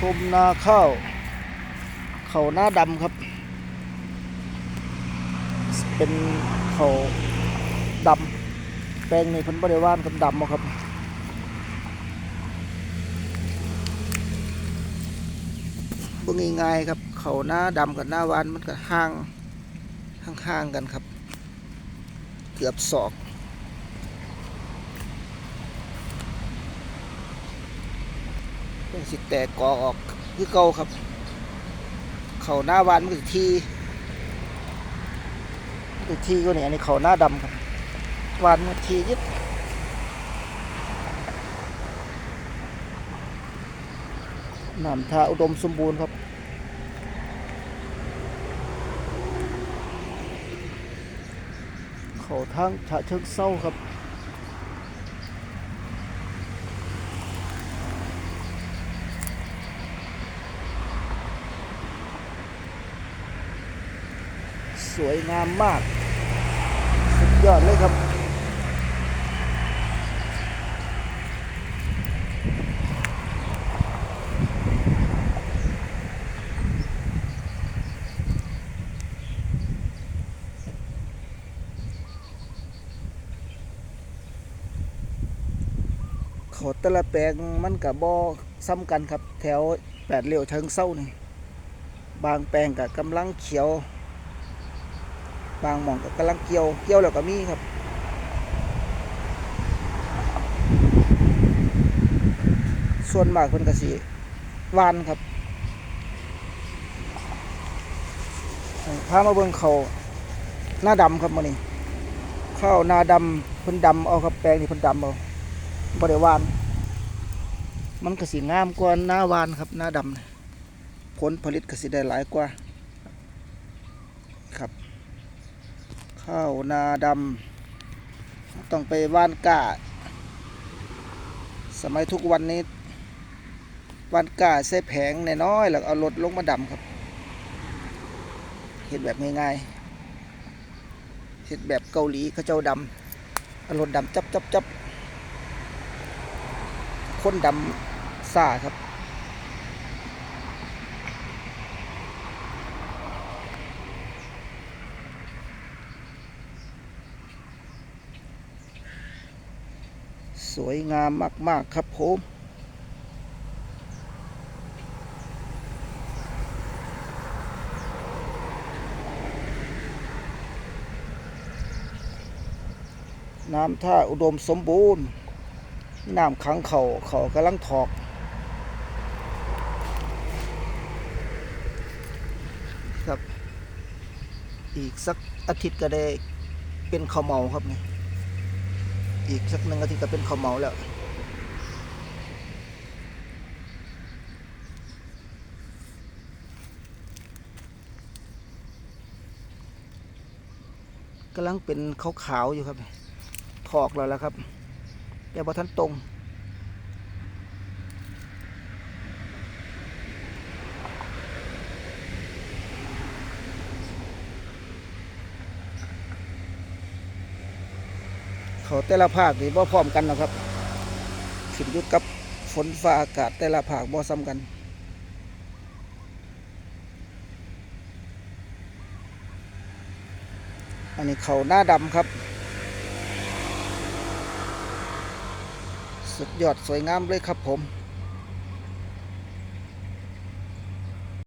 ชมนาข้าว เขาหน้าดำครับ เป็นเขาดำแปลงนี่เพิ่นบริวานกับดำบ่ครับเบิ่งง่ายๆครับ เขาหน้าดำกับหน้าวานมันก็ห่างห่างๆกันครับ เกือบศอกเพิ่ งสิแตกกอออกคือเก่าครับ เขาหน้าวานมันก็สิทีมันก็ทีก็เนี่อันนี้เขาหน้าดำครับวานมันทียิดน้ำท่าอุดมสมบูรณ์ครับเขาทางฉะเชิงเศร้าครับ สวยงามมาก สุดยอดเลยครับขาแต่ละแปลงมันกับบ่ซ้ำกันครับ แถวแปดเหลี่ยวเชิงเศร้านี่บางแปลงกับกำลังเขียว บางหม่องก็กำลังเกี่ยว เกี่ยวแล้วก็มีครับ ส่วนมากเพิ่นก็สิวานครับพามาเบิ่งเขาหน้าดำครับมื้อนี้ข้าวหน้าดำเพิ่นดำเอาครับแปลงนี่เพิ่นดำเอาบ่ได้วาน มันก็สิงามกว่าหน้าวานครับหน้าดำน่ะผลผลิตก็สิได้หลายกว่าครับ ข้าวนาดำต้องไปว่านก้า สมัยทุกวันนี้ว่านก้าใส่แผงน้อยๆแล้วเอารถลงมาดำครับเห็ดแบบง่ายๆเห็ดแบบเกาหลีเขาเจ้าดำเอารถดำจับจับจับคนดำซ่าครับ สวยงามมาก ๆ ครับผมน้ำท่าอุดมสมบูรณ์ น้ำขังเขาเขากำลังถอกครับ อีกสักอาทิตย์ก็ได้เป็นข้าวเมาครับนี่ อีกสักหนึ่งอาทิตย์ก็เป็นข้าวเมาแล้วกำลังเป็นขาวๆอยู่ครับถอกแล้วแล้วครับแต่พอท่านตรง เขาแต่ละภาคนี่บ่พร้อมกันนะครับขึ้นอยู่กับฝนฟ้าอากาศแต่ละภาคบ่ซ้ำกันอันนี้เขาหน้าดำครับ สุดยอดสวยงามเลยครับผม